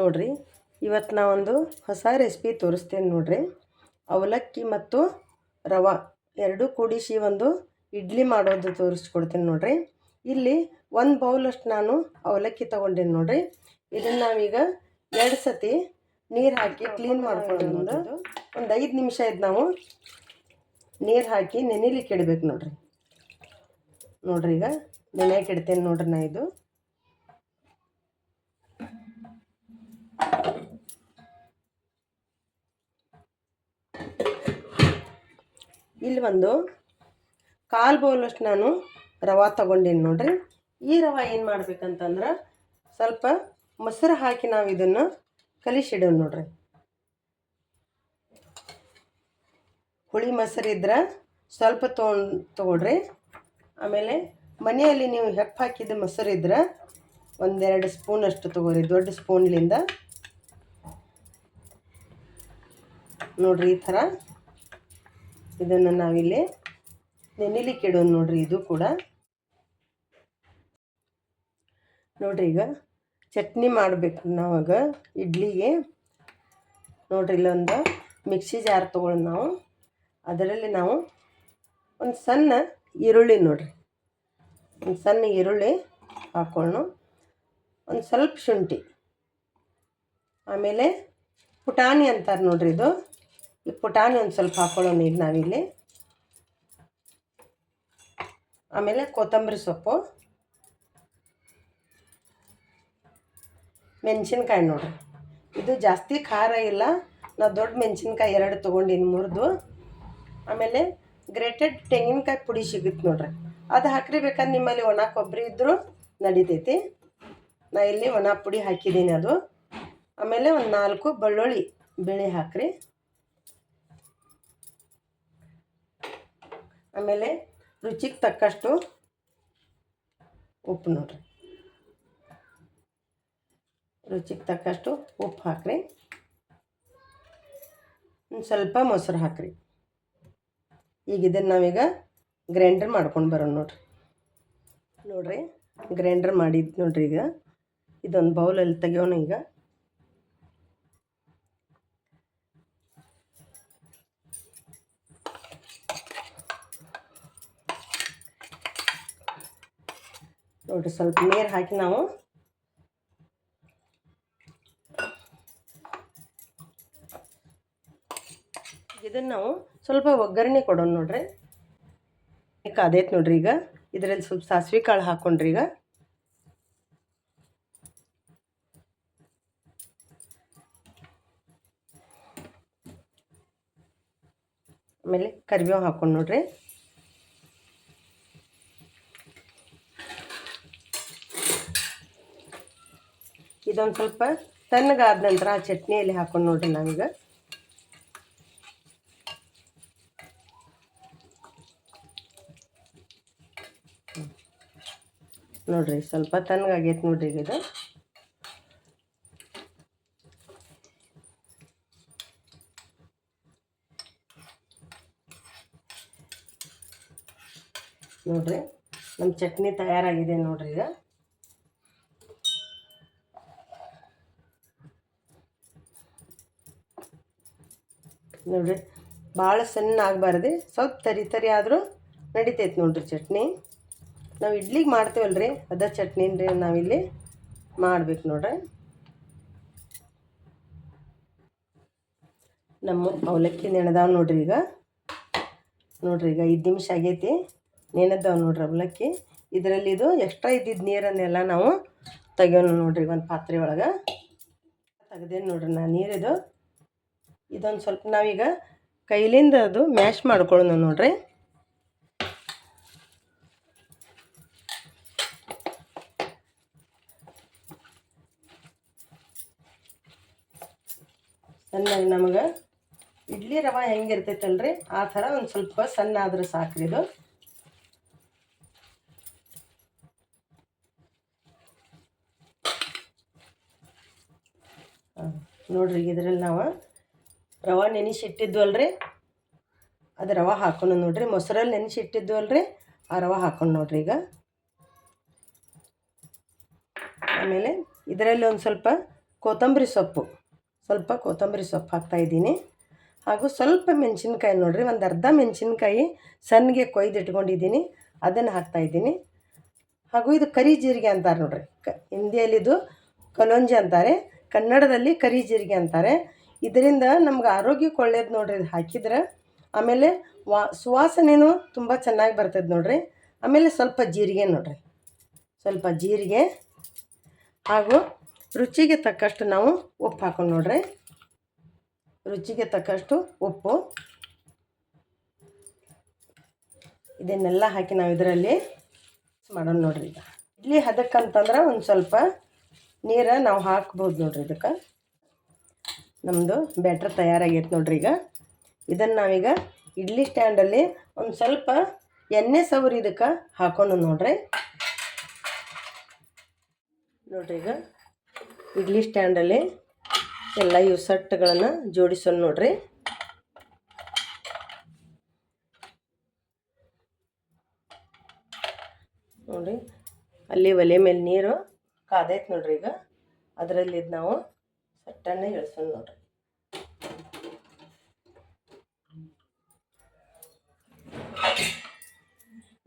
ನೋಡಿರಿ. ಇವತ್ತು ನಾವೊಂದು ಹೊಸ ರೆಸಿಪಿ ತೋರಿಸ್ತೇನೆ ನೋಡಿರಿ. ಅವಲಕ್ಕಿ ಮತ್ತು ರವೆ. ಎರಡೂ ಕೂಡಿಸಿ ಒಂದು ಇಡ್ಲಿ ಮಾಡೋದು ತೋರಿಸ್ಕೊಡ್ತೀನಿ ನೋಡಿರಿ. ಇಲ್ಲಿ ಒಂದು ಬೌಲಷ್ಟು ನಾನು ಅವಲಕ್ಕಿ ತೊಗೊಂಡೇನಿ ನೋಡಿರಿ. ಇದನ್ನು ನಾವೀಗ ಎರಡು ಸತಿ ನೀರು ಹಾಕಿ ಕ್ಲೀನ್ ಮಾಡ್ಕೊಂಡು ಒಂದು ಐದು ನಿಮಿಷ ಇದು ನಾವು ನೀರು ಹಾಕಿ ನೆನೆಲಿಕ್ಕೆ ಇಡಬೇಕು ನೋಡ್ರಿ. ನೋಡ್ರಿ ಈಗ ನೆನೆಯಕ್ಕೆ ಇಡ್ತೇನೆ ನೋಡ್ರಿ ನಾ ಇದು. ಇಲ್ಲಿ ಒಂದು ಕಾಲು ಬೌಲಷ್ಟು ನಾನು ರವೆ ತೊಗೊಂಡೇನಿ ನೋಡ್ರಿ. ಈ ರವೆ ಏನು ಮಾಡ್ಬೇಕಂತಂದ್ರೆ ಸ್ವಲ್ಪ ಮೊಸರು ಹಾಕಿ ನಾವು ಇದನ್ನು ಕಲಿಸಿಡೋಣ ನೋಡ್ರಿ. ಹುಳಿ ಮೊಸರು ಇದ್ರೆ ಸ್ವಲ್ಪ ತೊಗೊಂಡು ತೊಗೊಳ್ರಿ. ಆಮೇಲೆ ಮನೆಯಲ್ಲಿ ನೀವು ಹೆಪ್ಪು ಹಾಕಿದ ಮೊಸರು ಇದ್ರೆ ಒಂದೆರಡು ಸ್ಪೂನಷ್ಟು ತೊಗೊರಿ, ದೊಡ್ಡ ಸ್ಪೂನ್ಲಿಂದ. ನೋಡ್ರಿ ಈ ಥರ. ಇದನ್ನು ನಾವಿಲ್ಲಿ ನೆನಿಲಿಕ್ಕೆ ಇಡೋದು ನೋಡ್ರಿ, ಇದು ಕೂಡ. ನೋಡ್ರಿ ಈಗ ಚಟ್ನಿ ಮಾಡಬೇಕು ನಾವಾಗ ಇಡ್ಲಿಗೆ. ನೋಡ್ರಿ ಇಲ್ಲೊಂದು ಮಿಕ್ಸಿ ಜಾರ್ ತೊಗೊಳ್ ನಾವು. ಅದರಲ್ಲಿ ನಾವು ಒಂದು ಸಣ್ಣ ಈರುಳ್ಳಿ ನೋಡ್ರಿ. ಒಂದು ಸಣ್ಣ ಈರುಳ್ಳಿ ಹಾಕೊಳ್ಳು ಒಂದು ಸ್ವಲ್ಪ ಶುಂಠಿ. ಆಮೇಲೆ ಪುಟಾಣಿ ಅಂತಾರೆ ನೋಡ್ರಿ ಇದು. ಪುಟಾಣಿ ಒಂದು ಸ್ವಲ್ಪ ಹಾಕೊಳ್ಳೋ ನೀರು ನಾವಿಲ್ಲಿ. ಆಮೇಲೆ ಕೊತ್ತಂಬರಿ ಸೊಪ್ಪು. ಮೆಣಸಿನ್ಕಾಯಿ ನೋಡ್ರಿ. ಇದು ಜಾಸ್ತಿ ಖಾರ ಇಲ್ಲ. ನಾ ದೊಡ್ಡ ಮೆಣಸಿನ್ಕಾಯಿ ಎರಡು ತೊಗೊಂಡಿನಿ ಮುರಿದು. ಆಮೇಲೆ ಗ್ರೇಟೆಡ್ ತೆಂಗಿನಕಾಯಿ ಪುಡಿ ಸಿಗುತ್ತೆ ನೋಡ್ರಿ. ಅದು ಹಾಕ್ರಿ ಬೇಕಾದ್ರೆ ನಿಮ್ಮಲ್ಲಿ ಒಣ ಕೊಬ್ಬರಿ ಇದ್ದರೂ ನಡಿತೈತಿ. ನಾ ಇಲ್ಲಿ ಒಣ ಪುಡಿ ಹಾಕಿದ್ದೀನಿ ಅದು. ಆಮೇಲೆ ಒಂದು ನಾಲ್ಕು ಬೆಳ್ಳುಳ್ಳಿ ಬೆಳೆ ಹಾಕ್ರಿ. ಆಮೇಲೆ ರುಚಿಗೆ ತಕ್ಕಷ್ಟು ಉಪ್ಪು ನೋಡ್ರಿ. ರುಚಿಗೆ ತಕ್ಕಷ್ಟು ಉಪ್ಪು ಹಾಕ್ರಿ. ಸ್ವಲ್ಪ ಮೊಸರು ಹಾಕ್ರಿ. ಈಗ ಇದನ್ನು ನಾವೀಗ ಗ್ರೈಂಡರ್ ಮಾಡ್ಕೊಂಡು ಬರೋಣ ನೋಡ್ರಿ. ನೋಡ್ರಿ ಗ್ರೈಂಡರ್ ಮಾಡಿದ್ದು ನೋಡ್ರಿ ಈಗ. ಇದೊಂದು ಬೌಲಲ್ಲಿ ತೆಗಿಯೋಣ ಈಗ. ನೋಡ್ರಿ, ಸ್ವಲ್ಪ ನೀರು ಹಾಕಿ ನಾವು. ಇದನ್ನು ನಾವು ಸ್ವಲ್ಪ ಒಗ್ಗರಣೆ ಕೊಡೋಣ ನೋಡ್ರಿ. ಕಾದೈತೆ ನೋಡ್ರಿ ಈಗ. ಇದರಲ್ಲಿ ಸ್ವಲ್ಪ ಸಾಸಿವೆ ಕಾಳು ಹಾಕ್ಕೊಂಡ್ರಿ ಈಗ. ಆಮೇಲೆ ಕರಿಬೇವು ಹಾಕ್ಕೊಂಡು ನೋಡ್ರಿ. ಇದೊಂದು ಸ್ವಲ್ಪ ತಣ್ಣಗಾದ ನಂತರ ಆ ಚಟ್ನಿಯಲ್ಲಿ ಹಾಕೊಂಡು ನೋಡ್ರಿ ನಾವೀಗ. ನೋಡ್ರಿ, ಸ್ವಲ್ಪ ತಣ್ಣಗಾಗೈತೆ ನೋಡ್ರಿ ಈಗ ಇದು. ನೋಡ್ರಿ ನಮ್ಮ ಚಟ್ನಿ ತಯಾರಾಗಿದೆ ನೋಡ್ರಿ ಈಗ. ನೋಡ್ರಿ ಭಾಳ ಸಣ್ಣ ಆಗಬಾರ್ದು, ಸ್ವಲ್ಪ ತರಿ ತರಿ ಆದರೂ ನಡಿತೈತೆ ನೋಡ್ರಿ ಚಟ್ನಿ. ನಾವು ಇಡ್ಲಿಗೆ ಮಾಡ್ತೀವಲ್ಲ ರೀ ಅದ ಚಟ್ನಿನ ರೀ ನಾವಿಲ್ಲಿ ಮಾಡ್ಬೇಕು ನೋಡ್ರಿ. ನಮ್ಮ ಅವಲಕ್ಕಿ ನೆನೆದಾವ್ ನೋಡ್ರಿ ಈಗ. ನೋಡ್ರಿ ಈಗ ಐದು ನಿಮಿಷ ಆಗೈತಿ ನೆನೆದಾವ್ ನೋಡ್ರಿ ಅವಲಕ್ಕಿ. ಇದರಲ್ಲಿ ಇದು ಎಕ್ಸ್ಟ್ರಾ ಇದ್ದಿದ್ದ ನೀರನ್ನೆಲ್ಲ ನಾವು ತೆಗೆಯೋಣ ನೋಡ್ರಿ ಒಂದು ಪಾತ್ರೆ ಒಳಗೆ. ತೆಗ್ದೇನು ನೋಡ್ರಿ ನಾ ನೀರಿದು. ಇದೊಂದು ಸ್ವಲ್ಪ ನಾವೀಗ ಕೈಲಿಂದ ಅದು ಮ್ಯಾಶ್ ಮಾಡ್ಕೊಳ್ಳೋಣ ನೋಡ್ರಿ. ಸಣ್ಣಗೆ ನಮಗೆ ಇಡ್ಲಿ ರವೆ ಹೆಂಗಿರ್ತೈತಲ್ರಿ ಆ ಥರ ಒಂದು ಸ್ವಲ್ಪ ಸಣ್ಣ ಆದ್ರೆ ಸಾಕ್ರಿ ಇದು. ನೋಡ್ರಿ ಇದರಲ್ಲಿ ನಾವು ರವೆ ನೆನೆಸಿಟ್ಟಿದ್ವಲ್ರಿ? ಅದು ರವೆ ಹಾಕೊಂಡು ನೋಡ್ರಿ. ಮೊಸರಲ್ಲಿ ನೆನೆಸಿಟ್ಟಿದ್ವಲ್ರಿ? ಆ ರವೆ ಹಾಕೊಂಡು ನೋಡ್ರಿ ಈಗ. ಆಮೇಲೆ ಇದರಲ್ಲಿ ಒಂದು ಸ್ವಲ್ಪ ಕೊತ್ತಂಬರಿ ಸೊಪ್ಪು. ಸ್ವಲ್ಪ ಕೊತ್ತಂಬರಿ ಸೊಪ್ಪು ಹಾಕ್ತಾಯಿದ್ದೀನಿ ಹಾಗೂ ಸ್ವಲ್ಪ ಮೆಣಸಿನ್ಕಾಯಿ ನೋಡ್ರಿ. ಒಂದು ಅರ್ಧ ಮೆಣಸಿನ್ಕಾಯಿ ಸಣ್ಣಗೆ ಕೊಯ್ದು ಇಟ್ಕೊಂಡಿದ್ದೀನಿ ಅದನ್ನು ಹಾಕ್ತಾಯಿದ್ದೀನಿ ಹಾಗೂ ಇದು ಕರಿ ಜೀರಿಗೆ ಅಂತಾರೆ ನೋಡ್ರಿ. ಕ ಹಿಂದಿಯಲ್ಲಿ ಇದು ಕಲೋಂಜಿ ಅಂತಾರೆ. ಕನ್ನಡದಲ್ಲಿ ಕರಿ ಜೀರಿಗೆ ಅಂತಾರೆ. ಇದರಿಂದ ನಮ್ಗೆ ಆರೋಗ್ಯಕ್ಕೆ ಒಳ್ಳೇದು ನೋಡ್ರಿ ಇದು ಹಾಕಿದ್ರೆ. ಆಮೇಲೆ ವಾ ಸುವಾಸನೆಯೂ ತುಂಬ ಚೆನ್ನಾಗಿ ಬರ್ತದೆ ನೋಡ್ರಿ. ಆಮೇಲೆ ಸ್ವಲ್ಪ ಜೀರಿಗೆ ನೋಡ್ರಿ. ಸ್ವಲ್ಪ ಜೀರಿಗೆ ಹಾಗೂ ರುಚಿಗೆ ತಕ್ಕಷ್ಟು ನಾವು ಉಪ್ಪು ಹಾಕೊಂಡು ನೋಡ್ರಿ. ರುಚಿಗೆ ತಕ್ಕಷ್ಟು ಉಪ್ಪು. ಇದನ್ನೆಲ್ಲ ಹಾಕಿ ನಾವು ಇದರಲ್ಲಿ ಮಾಡೋಣ ನೋಡ್ರಿ ಈಗ. ಇಡ್ಲಿ ಹದಕ್ಕಂತಂದ್ರೆ ಒಂದು ಸ್ವಲ್ಪ ನೀರು ನಾವು ಹಾಕ್ಬೋದು ನೋಡ್ರಿ ಇದಕ್ಕೆ. ನಮ್ಮದು ಬ್ಯಾಟ್ರ್ ತಯಾರಾಗೈತೆ ನೋಡ್ರಿ ಈಗ. ಇದನ್ನು ನಾವೀಗ ಇಡ್ಲಿ ಸ್ಟ್ಯಾಂಡಲ್ಲಿ ಒಂದು ಸ್ವಲ್ಪ ಎಣ್ಣೆ ಸವರಿ ಇದಕ್ಕೆ ಹಾಕೊಂಡು ನೋಡ್ರಿ. ನೋಡ್ರಿ ಈಗ ಇಡ್ಲಿ ಸ್ಟ್ಯಾಂಡಲ್ಲಿ ಎಲ್ಲ ಇವು ಸಟ್ಟುಗಳನ್ನು ಜೋಡಿಸೋಣ ನೋಡ್ರಿ. ನೋಡ್ರಿ, ಅಲ್ಲಿ ಒಲೆ ಮೇಲೆ ನೀರು ಕಾದೈತೆ ನೋಡ್ರಿ ಈಗ. ಅದರಲ್ಲಿದ್ದು ನಾವು ಸಟ್ಟನ್ನೇ ಇಳಿಸೋಣ ನೋಡ್ರಿ.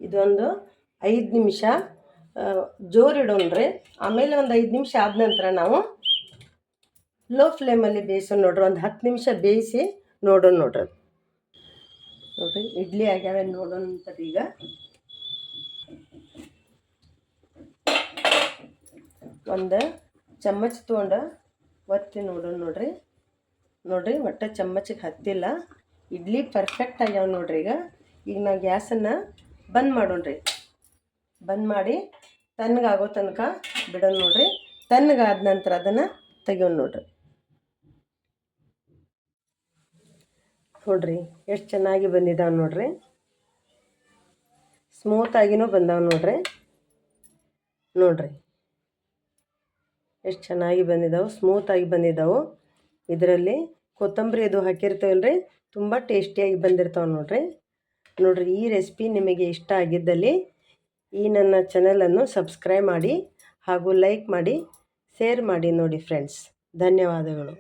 ಇದೊಂದು ಐದು ನಿಮಿಷ ಜೋರು ಇಡೋಣ್ರಿ ಆಮೇಲೆ ಒಂದು ಐದು ನಿಮಿಷ ಆದ ನಂತರ ನಾವು ಲೋ ಫ್ಲೇಮಲ್ಲಿ ಬೇಯಿಸೋಣ ನೋಡ್ರಿ. ಒಂದು ಹತ್ತು ನಿಮಿಷ ಬೇಯಿಸಿ ನೋಡೋಣ ನೋಡ್ರಿ. ನೋಡ್ರಿ, ಇಡ್ಲಿ ಆಗ್ಯಾವೆ ನೋಡೋಣ ಅಂತಾರೆ ಈಗ. ಒಂದು ಚಮಚ ತೊಗೊಂಡು ಒತ್ತಿ ನೋಡೋಣ ನೋಡ್ರಿ. ನೋಡ್ರಿ, ಒಟ್ಟು ಚಮ್ಮಚಿಗೆ ಹತ್ತಿಲ್ಲ. ಇಡ್ಲಿ ಪರ್ಫೆಕ್ಟ್ ಆಗ್ಯಾವ ನೋಡ್ರಿ ಈಗ. ಈಗ ನಾವು ಗ್ಯಾಸನ್ನು ಬಂದ್ ಮಾಡೋಣ್ರಿ ಬಂದ್ ಮಾಡಿ ತಣ್ಣಗಾಗೋ ತನಕ ಬಿಡೋಣ ನೋಡ್ರಿ. ತಣ್ಣಗಾದ ನಂತರ ಅದನ್ನು ತೆಗಿಯೋಣ ನೋಡ್ರಿ. ನೋಡ್ರಿ, ಎಷ್ಟು ಚೆನ್ನಾಗಿ ಬಂದಿದ್ದಾವೆ ನೋಡ್ರಿ. ಸ್ಮೂತಾಗಿನೂ ಬಂದಾವೆ ನೋಡ್ರಿ. ನೋಡ್ರಿ. ಎಷ್ಟು ಚೆನ್ನಾಗಿ ಬಂದಿದ್ದಾವೆ ಸ್ಮೂತಾಗಿ ಬಂದಿದ್ದಾವೆ ಇದರಲ್ಲಿ ಕೊತ್ತಂಬರಿ ಅದು ಹಾಕಿರ್ತೀವಲ್ರಿ ತುಂಬ ಟೇಸ್ಟಿಯಾಗಿ ಬಂದಿರ್ತಾವೆ ನೋಡ್ರಿ. ನೋಡ್ರಿ, ಈ ರೆಸಿಪಿ ನಿಮಗೆ ಇಷ್ಟ ಆಗಿದ್ದಲ್ಲಿ ಈ ನನ್ನ ಚಾನಲನ್ನು ಸಬ್ಸ್ಕ್ರೈಬ್ ಮಾಡಿ ಹಾಗೂ ಲೈಕ್ ಮಾಡಿ ಶೇರ್ ಮಾಡಿ ನೋಡಿ ಫ್ರೆಂಡ್ಸ್ ಧನ್ಯವಾದಗಳು.